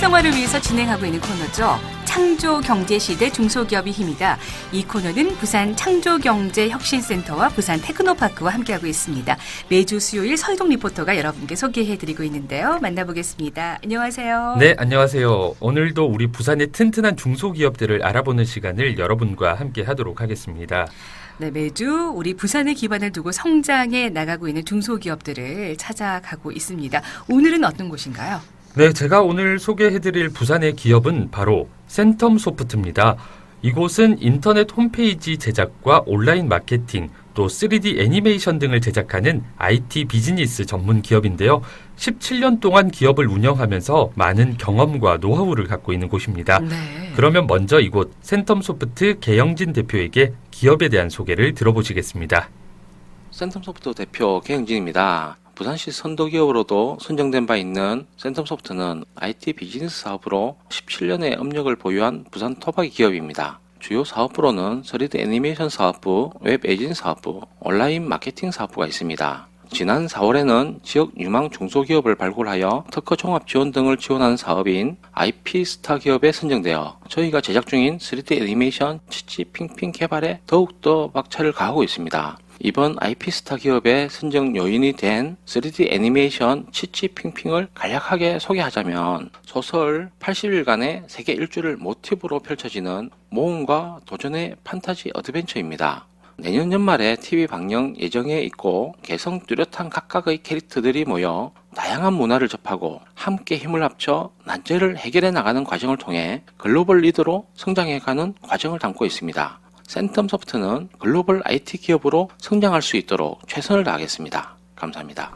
활성화를 위해서 진행하고 있는 코너죠. 창조 경제 시대 중소기업이 힘이다. 이 코너는 부산 창조 경제 혁신센터와 부산 테크노파크와 함께하고 있습니다. 매주 수요일 서희동 리포터가 여러분께 소개해드리고 있는데요. 만나보겠습니다. 안녕하세요. 네, 안녕하세요. 오늘도 우리 부산의 튼튼한 중소기업들을 알아보는 시간을 여러분과 함께 하도록 하겠습니다. 네, 매주 우리 부산의 기반을 두고 성장해 나가고 있는 중소기업들을 찾아가고 있습니다. 오늘은 어떤 곳인가요? 네, 제가 오늘 소개해드릴 부산의 기업은 바로 센텀 소프트입니다. 이곳은 인터넷 홈페이지 제작과 온라인 마케팅, 또 3D 애니메이션 등을 제작하는 IT 비즈니스 전문 기업인데요. 17년 동안 기업을 운영하면서 많은 경험과 노하우를 갖고 있는 곳입니다. 네. 그러면 먼저 이곳 센텀 소프트 개영진 대표에게 기업에 대한 소개를 들어보시겠습니다. 센텀 소프트 대표 개영진입니다. 부산시 선도기업으로도 선정된 바 있는 센텀소프트는 IT 비즈니스 사업으로 17년의 업력을 보유한 부산 토박이 기업입니다. 주요 사업부로는 3D 애니메이션 사업부, 웹 에이징 사업부, 온라인 마케팅 사업부가 있습니다. 지난 4월에는 지역 유망 중소기업을 발굴하여 특허 종합 지원 등을 지원하는 사업인 IP 스타 기업에 선정되어 저희가 제작 중인 3D 애니메이션 치치 핑핑 개발에 더욱더 막차를 가하고 있습니다. 이번 IP스타 기업의 선정 요인이 된 3D 애니메이션 치치 핑핑을 간략하게 소개하자면 소설 80일간의 세계 일주를 모티브로 펼쳐지는 모험과 도전의 판타지 어드벤처입니다. 내년 연말에 TV 방영 예정에 있고 개성 뚜렷한 각각의 캐릭터들이 모여 다양한 문화를 접하고 함께 힘을 합쳐 난제를 해결해 나가는 과정을 통해 글로벌 리더로 성장해가는 과정을 담고 있습니다. 센텀 소프트는 글로벌 IT 기업으로 성장할 수 있도록 최선을 다하겠습니다. 감사합니다.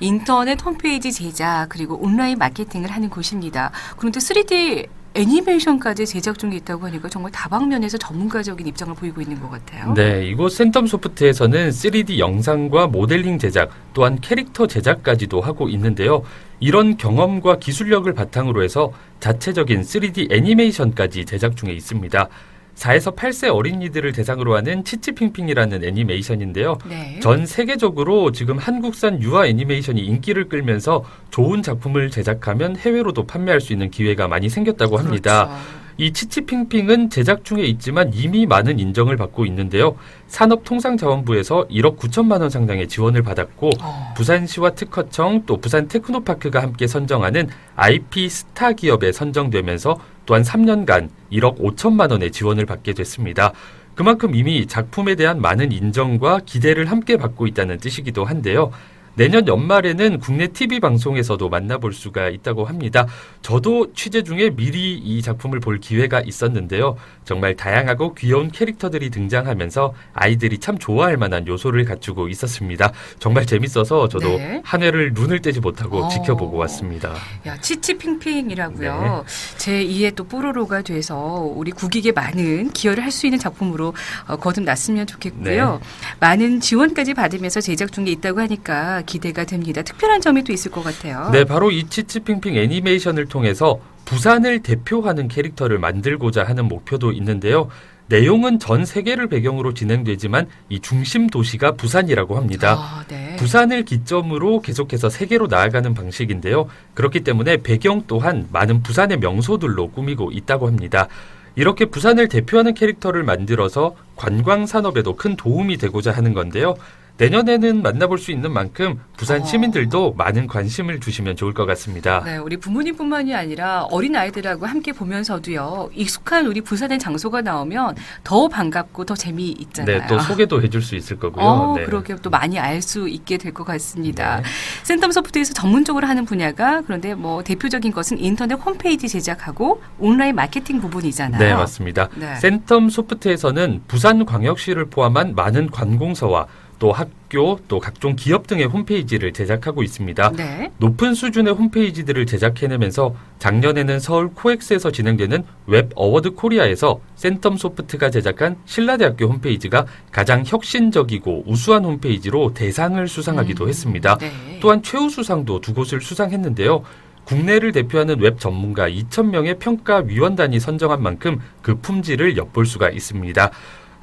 인터넷 홈페이지 제작 그리고 온라인 마케팅을 하는 곳입니다. 그런데 3D 애니메이션까지 제작 중에 있다고 하니까 정말 다방면에서 전문가적인 입장을 보이고 있는 것 같아요. 네, 이곳 센텀 소프트에서는 3D 영상과 모델링 제작, 또한 캐릭터 제작까지도 하고 있는데요. 이런 경험과 기술력을 바탕으로 해서 자체적인 3D 애니메이션까지 제작 중에 있습니다. 4에서 8세 어린이들을 대상으로 하는 치치핑핑이라는 애니메이션인데요. 네. 전 세계적으로 지금 한국산 유아 애니메이션이 인기를 끌면서 좋은 작품을 제작하면 해외로도 판매할 수 있는 기회가 많이 생겼다고 합니다. 그렇죠. 이 치치핑핑은 제작 중에 있지만 이미 많은 인정을 받고 있는데요. 산업통상자원부에서 1억 9천만 원 상당의 지원을 받았고 어. 부산시와 특허청 또 부산 테크노파크가 함께 선정하는 IP 스타 기업에 선정되면서 또한 3년간 1억 5천만 원의 지원을 받게 됐습니다. 그만큼 이미 작품에 대한 많은 인정과 기대를 함께 받고 있다는 뜻이기도 한데요. 내년 연말에는 국내 TV 방송에서도 만나볼 수가 있다고 합니다. 저도 취재 중에 미리 이 작품을 볼 기회가 있었는데요. 정말 다양하고 귀여운 캐릭터들이 등장하면서 아이들이 참 좋아할 만한 요소를 갖추고 있었습니다. 정말 재밌어서 저도 네. 한 회를 눈을 떼지 못하고 어. 지켜보고 왔습니다. 야, 치치핑핑이라고요. 네. 제 2의 또 뽀로로가 돼서 우리 국익에 많은 기여를 할 수 있는 작품으로 어, 거듭났으면 좋겠고요. 네. 많은 지원까지 받으면서 제작 중에 있다고 하니까 기대가 됩니다. 특별한 점이 또 있을 것 같아요. 네, 바로 이 치치핑핑 애니메이션을 통해서 부산을 대표하는 캐릭터를 만들고자 하는 목표도 있는데요. 내용은 전 세계를 배경으로 진행되지만 이 중심 도시가 부산이라고 합니다. 아, 네. 부산을 기점으로 계속해서 세계로 나아가는 방식인데요. 그렇기 때문에 배경 또한 많은 부산의 명소들로 꾸미고 있다고 합니다. 이렇게 부산을 대표하는 캐릭터를 만들어서 관광 산업에도 큰 도움이 되고자 하는 건데요. 내년에는 만나볼 수 있는 만큼 부산 어. 시민들도 많은 관심을 두시면 좋을 것 같습니다. 네, 우리 부모님뿐만이 아니라 어린 아이들하고 함께 보면서도요. 익숙한 우리 부산의 장소가 나오면 더 반갑고 더 재미있잖아요. 네, 또 소개도 해줄 수 있을 거고요. 어, 네. 그렇게 또 많이 알 수 있게 될 것 같습니다. 네. 센텀 소프트에서 전문적으로 하는 분야가 그런데 뭐 대표적인 것은 인터넷 홈페이지 제작하고 온라인 마케팅 부분이잖아요. 네, 맞습니다. 네. 센텀 소프트에서는 부산 광역시를 포함한 많은 관공서와 또 학교, 또 각종 기업 등의 홈페이지를 제작하고 있습니다. 네. 높은 수준의 홈페이지들을 제작해내면서 작년에는 서울 코엑스에서 진행되는 웹 어워드 코리아에서 센텀 소프트가 제작한 신라대학교 홈페이지가 가장 혁신적이고 우수한 홈페이지로 대상을 수상하기도 음, 했습니다. 네. 또한 최우 수상도 두 곳을 수상했는데요. 국내를 대표하는 웹 전문가 2,000명의 평가 위원단이 선정한 만큼 그 품질을 엿볼 수가 있습니다.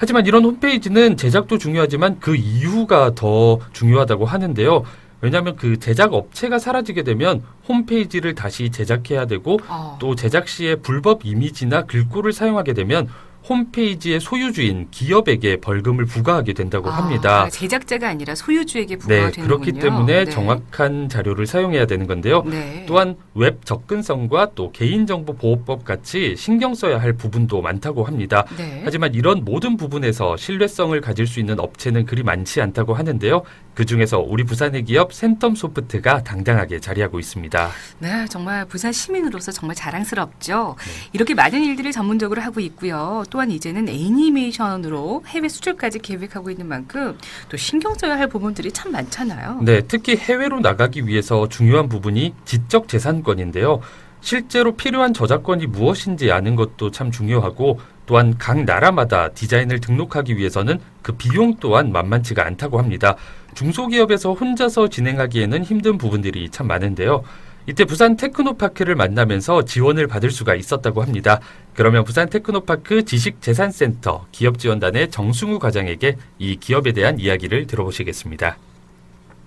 하지만 이런 홈페이지는 제작도 중요하지만 그 이유가 더 중요하다고 하는데요. 왜냐하면 그 제작 업체가 사라지게 되면 홈페이지를 다시 제작해야 되고 어. 또 제작 시에 불법 이미지나 글꼴을 사용하게 되면 홈페이지의 소유주인 기업에게 벌금을 부과하게 된다고 아, 합니다. 제작자가 아니라 소유주에게 부과가 네, 되는군요. 그렇기 때문에 네. 정확한 자료를 사용해야 되는 건데요. 네. 또한 웹 접근성과 또 개인정보 보호법 같이 신경 써야 할 부분도 많다고 합니다. 네. 하지만 이런 모든 부분에서 신뢰성을 가질 수 있는 업체는 그리 많지 않다고 하는데요. 그 중에서 우리 부산의 기업 센텀 소프트가 당당하게 자리하고 있습니다. 네, 정말 부산 시민으로서 정말 자랑스럽죠. 네. 이렇게 많은 일들을 전문적으로 하고 있고요. 또한 이제는 애니메이션으로 해외 수출까지 계획하고 있는 만큼 또 신경 써야 할 부분들이 참 많잖아요. 네, 특히 해외로 나가기 위해서 중요한 부분이 지적 재산권인데요. 실제로 필요한 저작권이 무엇인지 아는 것도 참 중요하고 또한 각 나라마다 디자인을 등록하기 위해서는 그 비용 또한 만만치가 않다고 합니다. 중소기업에서 혼자서 진행하기에는 힘든 부분들이 참 많은데요. 이때 부산 테크노파크를 만나면서 지원을 받을 수가 있었다고 합니다. 그러면 부산 테크노파크 지식재산센터 기업지원단의 정승우 과장에게 이 기업에 대한 이야기를 들어보시겠습니다.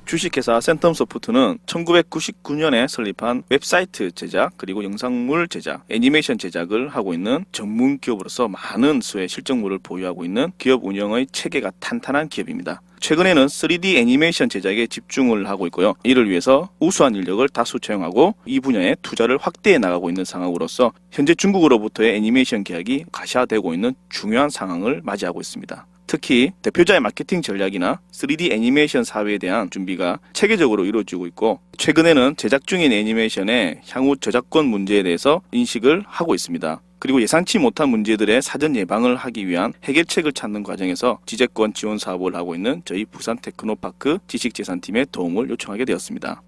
주식회사 센텀소프트는 1999년에 설립한 웹사이트 제작 그리고 영상물 제작, 애니메이션 제작을 하고 있는 전문 기업으로서 많은 수의 실적물을 보유하고 있는 기업 운영의 체계가 탄탄한 기업입니다. 최근에는 3D 애니메이션 제작에 집중을 하고 있고요. 이를 위해서 우수한 인력을 다수 채용하고 이 분야에 투자를 확대해 나가고 있는 상황으로서 현재 중국으로부터의 애니메이션 계약이 가시화되고 있는 중요한 상황을 맞이하고 있습니다. 특히 대표자의 마케팅 전략이나 3D 애니메이션 사회에 대한 준비가 체계적으로 이루어지고 있고 최근에는 제작 중인 애니메이션의 향후 저작권 문제에 대해서 인식을 하고 있습니다. 그리고 예상치 못한 문제들의 사전 예방을 하기 위한 해결책을 찾는 과정에서 지재권 지원 사업을 하고 있는 저희 부산 테크노파크 지식재산팀의 도움을 요청하게 되었습니다.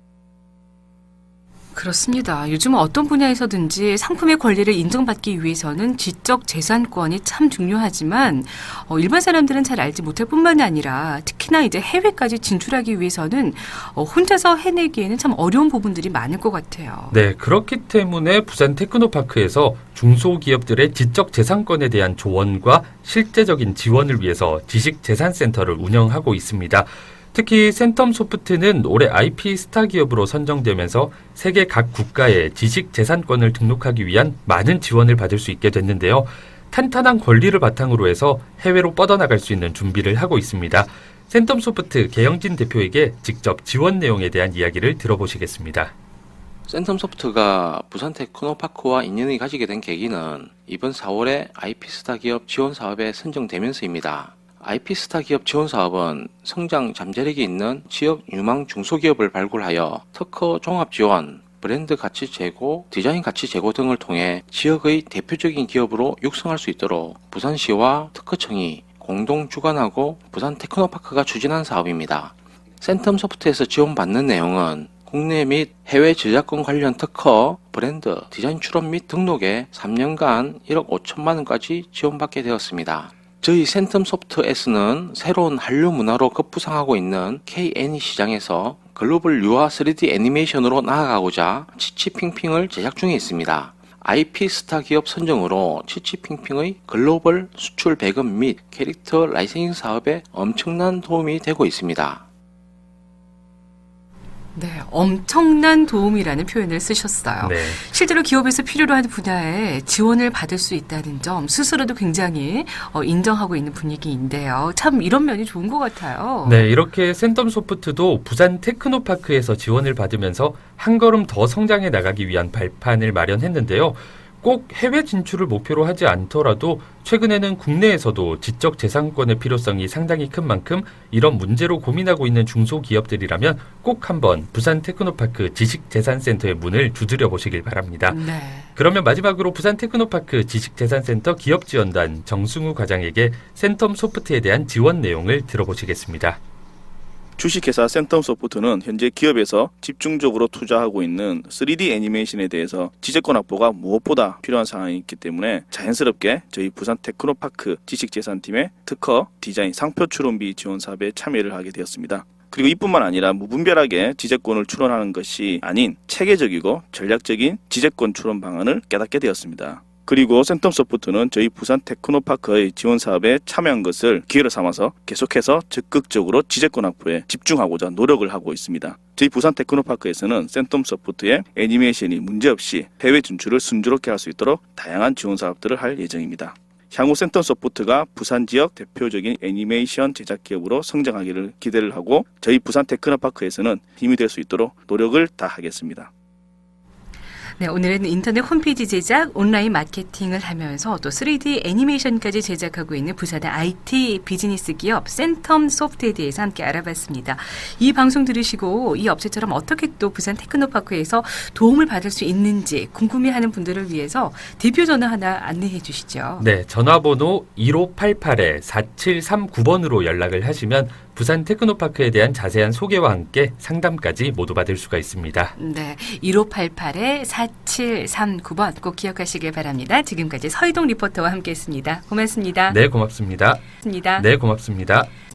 그렇습니다. 요즘 어떤 분야에서든지 상품의 권리를 인정받기 위해서는 지적 재산권이 참 중요하지만 어, 일반 사람들은 잘 알지 못할 뿐만 아니라 특히나 이제 해외까지 진출하기 위해서는 어, 혼자서 해내기에는 참 어려운 부분들이 많을 것 같아요. 네, 그렇기 때문에 부산 테크노파크에서 중소기업들의 지적 재산권에 대한 조언과 실제적인 지원을 위해서 지식재산센터를 운영하고 있습니다. 특히 센텀 소프트는 올해 IP 스타 기업으로 선정되면서 세계 각 국가에 지식 재산권을 등록하기 위한 많은 지원을 받을 수 있게 됐는데요. 탄탄한 권리를 바탕으로 해서 해외로 뻗어나갈 수 있는 준비를 하고 있습니다. 센텀 소프트 개영진 대표에게 직접 지원 내용에 대한 이야기를 들어보시겠습니다. 센텀 소프트가 부산 테크노파크와 인연이 가지게 된 계기는 이번 4월에 IP스타 기업 지원 사업에 선정되면서입니다. IP스타 기업 지원 사업은 성장 잠재력이 있는 지역 유망 중소기업을 발굴하여 특허 종합 지원, 브랜드 가치 제고, 디자인 가치 제고 등을 통해 지역의 대표적인 기업으로 육성할 수 있도록 부산시와 특허청이 공동 주관하고 부산 테크노파크가 추진한 사업입니다. 센텀 소프트에서 지원받는 내용은 국내 및 해외 저작권 관련 특허, 브랜드, 디자인 출원 및 등록에 3년간 1억 5천만 원까지 지원받게 되었습니다. 저희 센텀 소프트에서는 새로운 한류 문화로 급부상하고 있는 K&E 시장에서 글로벌 유화 3D 애니메이션으로 나아가고자 치치핑핑을 제작 중에 있습니다. IP 스타 기업 선정으로 치치핑핑의 글로벌 수출 배급 및 캐릭터 라이센싱 사업에 엄청난 도움이 되고 있습니다. 네, 엄청난 도움이라는 표현을 쓰셨어요. 네. 실제로 기업에서 필요로 하는 분야에 지원을 받을 수 있다는 점 스스로도 굉장히 어, 인정하고 있는 분위기인데요. 참 이런 면이 좋은 것 같아요. 네, 이렇게 센텀 소프트도 부산 테크노파크에서 지원을 받으면서 한 걸음 더 성장해 나가기 위한 발판을 마련했는데요. 꼭 해외 진출을 목표로 하지 않더라도 최근에는 국내에서도 지적 재산권의 필요성이 상당히 큰 만큼 이런 문제로 고민하고 있는 중소기업들이라면 꼭 한번 부산 테크노파크 지식재산센터의 문을 두드려 보시길 바랍니다. 네. 그러면 마지막으로 부산 테크노파크 지식재산센터 기업지원단 정승우 과장에게 센텀 소프트에 대한 지원 내용을 들어보시겠습니다. 주식회사 센텀 소프트는 현재 기업에서 집중적으로 투자하고 있는 3D 애니메이션에 대해서 지재권 확보가 무엇보다 필요한 상황이 있기 때문에 자연스럽게 저희 부산 테크노파크 지식재산팀의 특허, 디자인, 상표 출원비 지원 사업에 참여를 하게 되었습니다. 그리고 이뿐만 아니라 무분별하게 지재권을 출원하는 것이 아닌 체계적이고 전략적인 지재권 출원 방안을 깨닫게 되었습니다. 그리고 센텀 소프트는 저희 부산 테크노파크의 지원 사업에 참여한 것을 기회로 삼아서 계속해서 적극적으로 지재권 확보에 집중하고자 노력을 하고 있습니다. 저희 부산 테크노파크에서는 센텀 소프트의 애니메이션이 문제없이 해외 진출을 순조롭게 할 수 있도록 다양한 지원 사업들을 할 예정입니다. 향후 센텀 소프트가 부산 지역 대표적인 애니메이션 제작 기업으로 성장하기를 기대를 하고 저희 부산 테크노파크에서는 힘이 될 수 있도록 노력을 다하겠습니다. 네, 오늘은 인터넷 홈페이지 제작, 온라인 마케팅을 하면서 또 3D 애니메이션까지 제작하고 있는 부산의 IT 비즈니스 기업 센텀 소프트에 대해서 함께 알아봤습니다. 이 방송 들으시고 이 업체처럼 어떻게 또 부산 테크노파크에서 도움을 받을 수 있는지 궁금해하는 분들을 위해서 대표 전화 하나 안내해 주시죠. 네, 전화번호 1588-4739번으로 연락을 하시면 부산 테크노파크에 대한 자세한 소개와 함께 상담까지 모두 받을 수가 있습니다. 네, 1588-4739번 꼭 기억하시길 바랍니다. 지금까지 서희동 리포터와 함께했습니다. 고맙습니다. 네, 고맙습니다. 고맙습니다. 네, 고맙습니다.